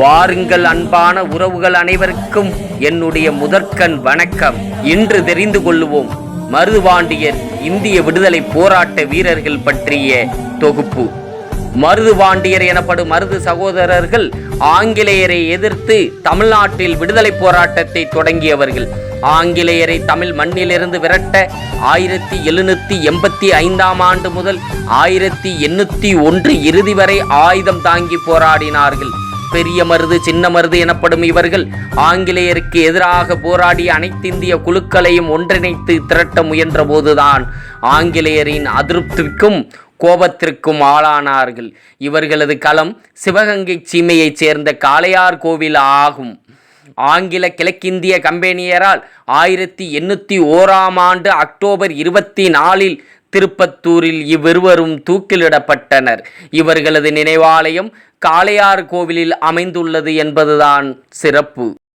வாருங்கள் அன்பான உறவுகள் அனைவருக்கும் என்னுடைய முதற்கண் வணக்கம். இன்று தெரிந்து கொள்ளுவோம் மருதுபாண்டியர் இந்திய விடுதலை போராட்ட வீரர்கள் பற்றிய தொகுப்பு. மருதுபாண்டியர் எனப்படும் மருது சகோதரர்கள் ஆங்கிலேயரை எதிர்த்து தமிழ்நாட்டில் விடுதலை போராட்டத்தை தொடங்கியவர்கள். ஆங்கிலேயரை தமிழ் மண்ணிலிருந்து விரட்ட ஆயிரத்தி எழுநூத்தி எண்பத்தி ஐந்தாம் ஆண்டு முதல் ஆயிரத்தி எண்ணூத்தி ஒன்று இறுதி வரை ஆயுதம் தாங்கி போராடினார்கள். பெரிய மருது சின்ன மருது எனப்படும் இவர்கள் ஆங்கிலேயருக்கு எதிராக போராடி அனைத்திந்திய குழுக்களையும் ஒன்றிணைத்து திரட்ட முயன்றபோதுதான் ஆங்கிலேயரின் அதிருப்திக்கும் கோபத்திற்கும் ஆளானார்கள். இவர்களது களம் சிவகங்கை சீமையைச் சேர்ந்த காளையார் கோவில் ஆகும். ஆங்கில கிழக்கிந்திய கம்பெனியரால் ஆயிரத்தி எண்ணூற்றி ஓராம் ஆண்டு அக்டோபர் இருபத்தி நாலில் திருப்பத்தூரில் இவ்விருவரும் தூக்கிலிடப்பட்டனர். இவர்களது நினைவாலயம் காளையார் கோவிலில் அமைந்துள்ளது என்பதுதான் சிறப்பு.